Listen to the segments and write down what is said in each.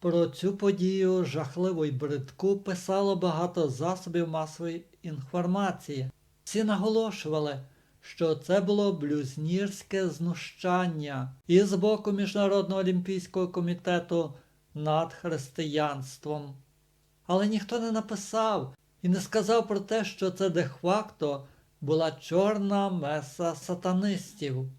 Про цю подію жахливу й бридку писало багато засобів масової інформації. Всі наголошували, що це було блюзнірське знущання і з боку Міжнародного олімпійського комітету над християнством. Але ніхто не написав і не сказав про те, що це де-факто була чорна меса сатанистів.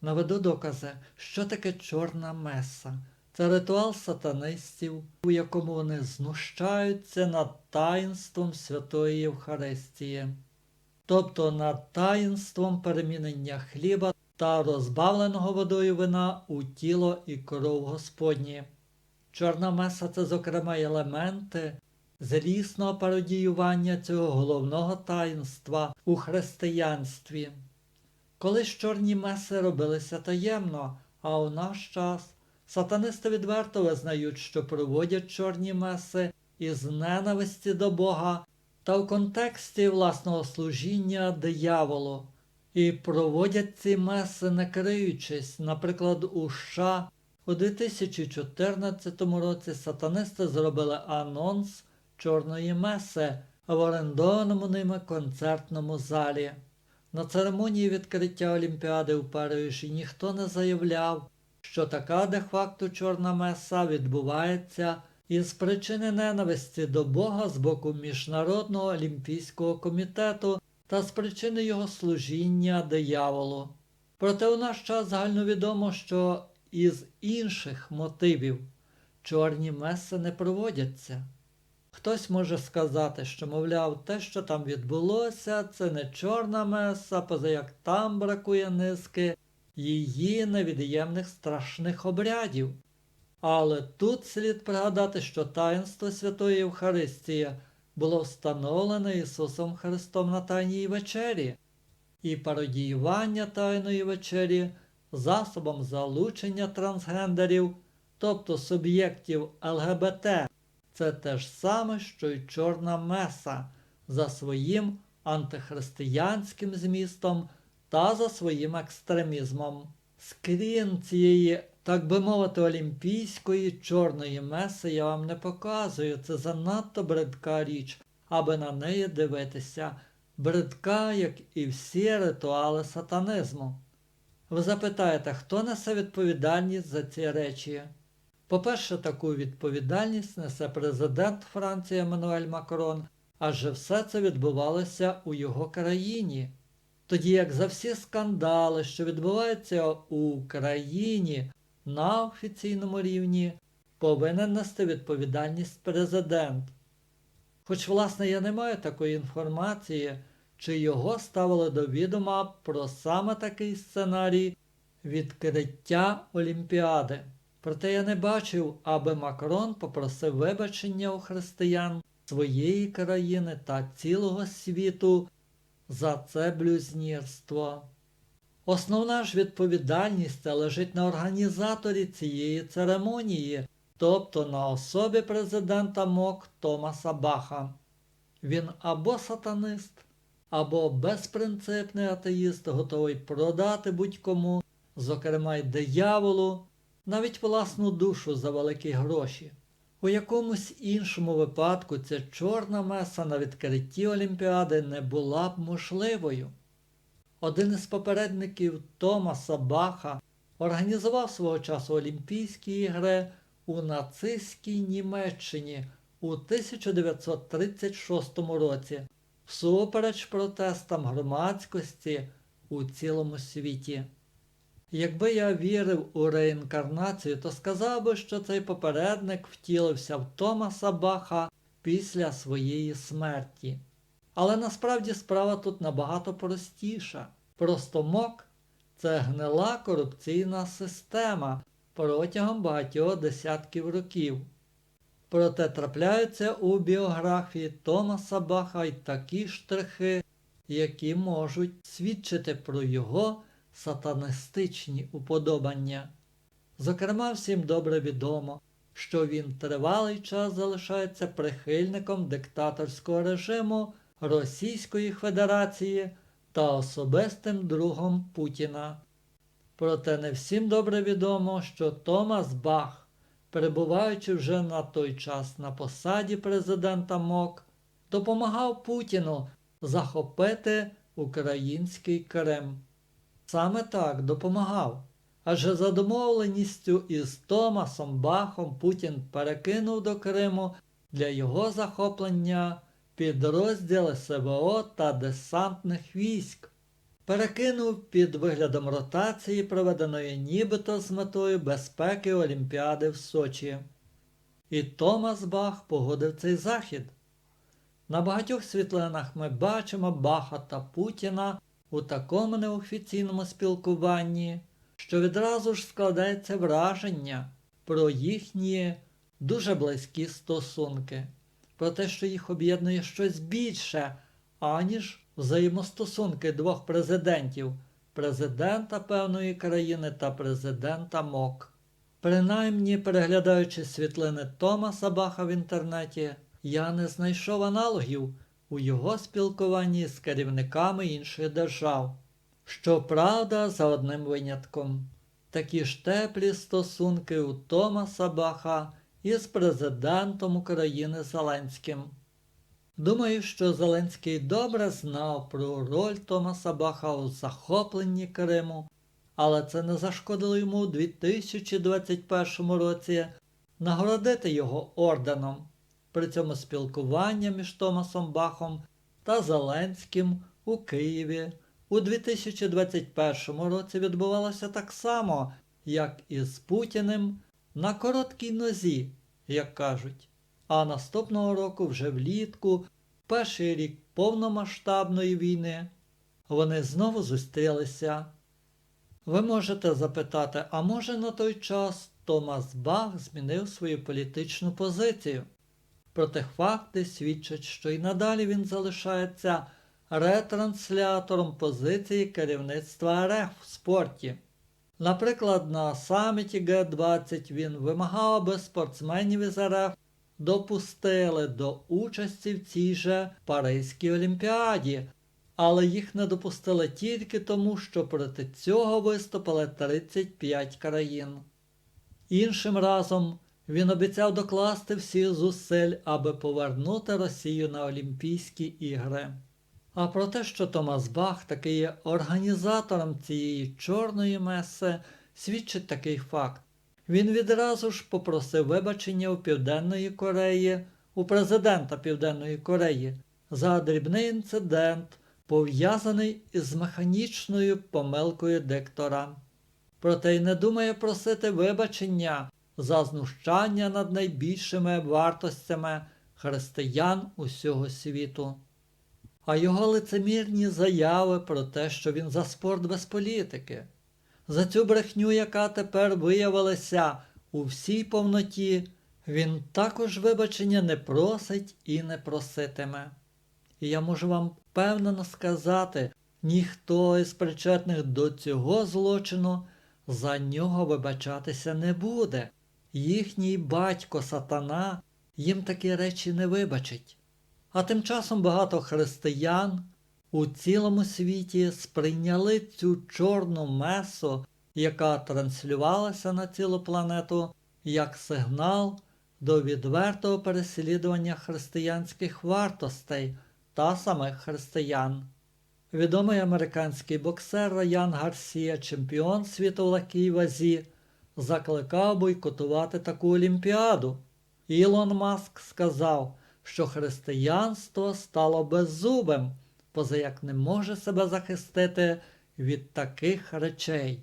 Наведу докази, що таке чорна меса. Це ритуал сатанистів, у якому вони знущаються над таїнством Святої Євхаристії, тобто над таїнством перемінення хліба та розбавленого водою вина у тіло і кров Господні. Чорна меса це, зокрема, елементи злісного пародіювання цього головного таїнства у християнстві. Колись чорні меси робилися таємно, а у наш час сатанисти відверто визнають, що проводять чорні меси із ненависті до Бога та в контексті власного служіння дияволу, і проводять ці меси не криючись, наприклад, у США у 2014 році сатанисти зробили анонс чорної меси в орендованому ними концертному залі. На церемонії відкриття Олімпіади у Парижі ніхто не заявляв, що така де-факто чорна меса відбувається із причини ненависті до Бога з боку Міжнародного олімпійського комітету та з причини його служіння дияволу. Проте у наш час загальновідомо, що із інших мотивів чорні меси не проводяться. Хтось може сказати, що, мовляв, те, що там відбулося, це не чорна меса, поза як там бракує низки її невід'ємних страшних обрядів. Але тут слід пригадати, що таїнство Святої Євхаристії було встановлене Ісусом Христом на Тайній вечері, і пародіювання Тайної вечері засобом залучення трансгендерів, тобто суб'єктів ЛГБТ, це те ж саме, що й чорна меса за своїм антихристиянським змістом та за своїм екстремізмом. Скрін цієї, так би мовити, олімпійської чорної меси я вам не показую. Це занадто бридка річ, аби на неї дивитися. Бридка, як і всі ритуали сатанизму. Ви запитаєте, хто несе відповідальність за ці речі? По-перше, таку відповідальність несе президент Франції Еммануель Макрон, адже все це відбувалося у його країні. Тоді як за всі скандали, що відбуваються у Україні на офіційному рівні, повинен нести відповідальність президент. Хоч, власне, я не маю такої інформації, чи його ставили до відома про саме такий сценарій відкриття Олімпіади. Проте я не бачив, аби Макрон попросив вибачення у християн своєї країни та цілого світу за це блюзнірство. Основна ж відповідальність лежить на організаторі цієї церемонії, тобто на особі президента МОК Томаса Баха. Він або сатанист, або безпринципний атеїст, готовий продати будь-кому, зокрема й дияволу, навіть власну душу за великі гроші. У якомусь іншому випадку ця чорна меса на відкритті Олімпіади не була б можливою. Один із попередників Томаса Баха організував свого часу Олімпійські ігри у нацистській Німеччині у 1936 році, всупереч протестам громадськості у цілому світі. Якби я вірив у реінкарнацію, то сказав би, що цей попередник втілився в Томаса Баха після своєї смерті. Але насправді справа тут набагато простіша. Просто мок це гнила корупційна система протягом багатьох десятків років. Проте трапляються у біографії Томаса Баха й такі штрихи, які можуть свідчити про його сатанистичні уподобання. Зокрема, всім добре відомо, що він тривалий час залишається прихильником диктаторського режиму Російської Федерації та особистим другом Путіна. Проте не всім добре відомо, що Томас Бах перебуваючи вже на той час на посаді президента МОК, допомагав Путіну захопити український Крим. Саме так допомагав. Адже за домовленістю із Томасом Бахом Путін перекинув до Криму для його захоплення підрозділи СВО та десантних військ. Перекинув під виглядом ротації, проведеної нібито з метою безпеки Олімпіади в Сочі. І Томас Бах погодив цей захід. На багатьох світлинах ми бачимо Баха та Путіна у такому неофіційному спілкуванні, що відразу ж складається враження про їхні дуже близькі стосунки, про те, що їх об'єднує щось більше, аніж взаємостосунки двох президентів президента певної країни та президента МОК. Принаймні, переглядаючи світлини Томаса Баха в інтернеті, я не знайшов аналогів у його спілкуванні з керівниками інших держав. Щоправда, за одним винятком. Такі ж теплі стосунки у Томаса Баха із президентом України Зеленським. Думаю, що Зеленський добре знав про роль Томаса Баха у захопленні Криму, але це не зашкодило йому у 2021 році нагородити його орденом. При цьому спілкування між Томасом Бахом та Зеленським у Києві у 2021 році відбувалося так само, як і з Путіним на короткій нозі, як кажуть. А наступного року, вже влітку, перший рік повномасштабної війни, вони знову зустрілися. Ви можете запитати, а може на той час Томас Бах змінив свою політичну позицію? Проте факти свідчать, що і надалі він залишається ретранслятором позиції керівництва РФ в спорті. Наприклад, на саміті Г20 він вимагав, аби спортсменів із РФ допустили до участі в цій же Паризькій Олімпіаді, але їх не допустили тільки тому, що проти цього виступили 35 країн. Іншим разом він обіцяв докласти всі зусиль, аби повернути Росію на Олімпійські ігри. А про те, що Томас Бах таки є організатором цієї чорної меси, свідчить такий факт. Він відразу ж попросив вибачення у Південної Кореї, у президента Південної Кореї за дрібний інцидент, пов'язаний із механічною помилкою диктора. Проте й не думає просити вибачення за знущання над найбільшими вартостями християн усього світу. А його лицемірні заяви про те, що він за спорт без політики, за цю брехню, яка тепер виявилася у всій повноті, він також вибачення не просить і не проситиме. І я можу вам впевнено сказати, ніхто із причетних до цього злочину за нього вибачатися не буде. Їхній батько сатана їм такі речі не вибачить. А тим часом багато християн у цілому світі сприйняли цю чорну месу, яка транслювалася на цілу планету, як сигнал до відвертого переслідування християнських вартостей та самих християн. Відомий американський боксер Раян Гарсія, чемпіон світу в легкій вазі, закликав бойкотувати таку олімпіаду. Ілон Маск сказав, що християнство стало беззубим, позаяк не може себе захистити від таких речей.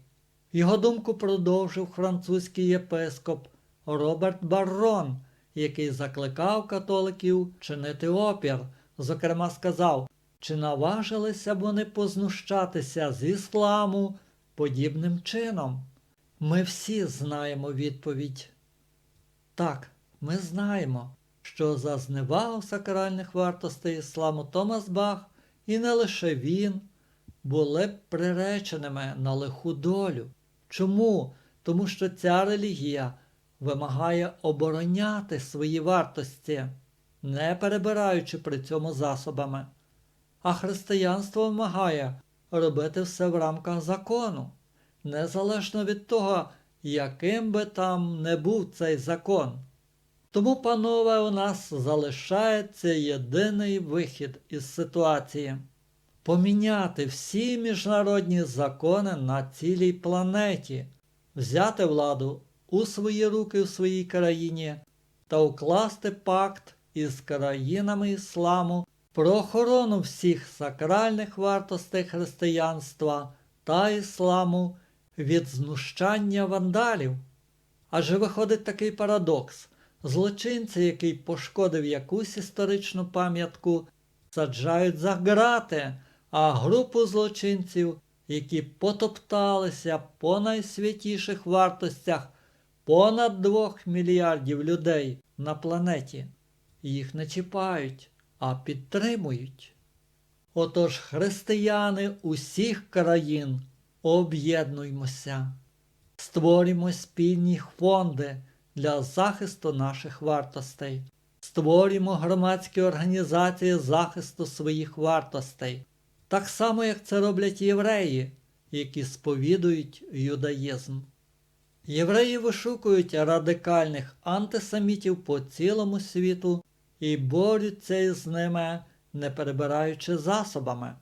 Його думку продовжив французький єпископ Роберт Баррон, який закликав католиків чинити опір. Зокрема, сказав, чи наважилися б вони познущатися з ісламу подібним чином. Ми всі знаємо відповідь. Так, ми знаємо, що за зневагу сакральних вартостей ісламу Томас Бах і не лише він були б приреченими на лиху долю. Чому? Тому що ця релігія вимагає обороняти свої вартості, не перебираючи при цьому засобами. А християнство вимагає робити все в рамках закону, незалежно від того, яким би там не був цей закон. Тому, панове, у нас залишається єдиний вихід із ситуації поміняти всі міжнародні закони на цілій планеті, взяти владу у свої руки в своїй країні та укласти пакт із країнами ісламу про охорону всіх сакральних вартостей християнства та ісламу від знущання вандалів. Адже виходить такий парадокс. Злочинці, який пошкодив якусь історичну пам'ятку, саджають за грати, а групу злочинців, які потопталися по найсвятіших вартостях понад двох мільярдів людей на планеті, їх не чіпають, а підтримують. Отож, християни усіх країн, об'єднуймося, створюємо спільні фонди для захисту наших вартостей, створюємо громадські організації захисту своїх вартостей, так само, як це роблять євреї, які сповідують юдаїзм. Євреї вишукують радикальних антисемітів по цілому світу і борються із ними, не перебираючи засобами.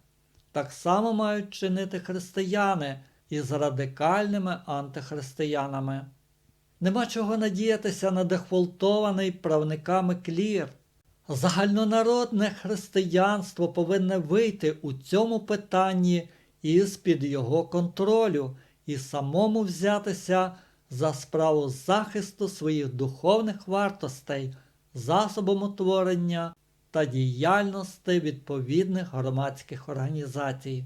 Так само мають чинити християни із радикальними антихристиянами. Нема чого надіятися на дехволтований правниками клір. Загальнонародне християнство повинне вийти у цьому питанні із-під його контролю і самому взятися за справу захисту своїх духовних вартостей, засобом утворення та діяльності відповідних громадських організацій.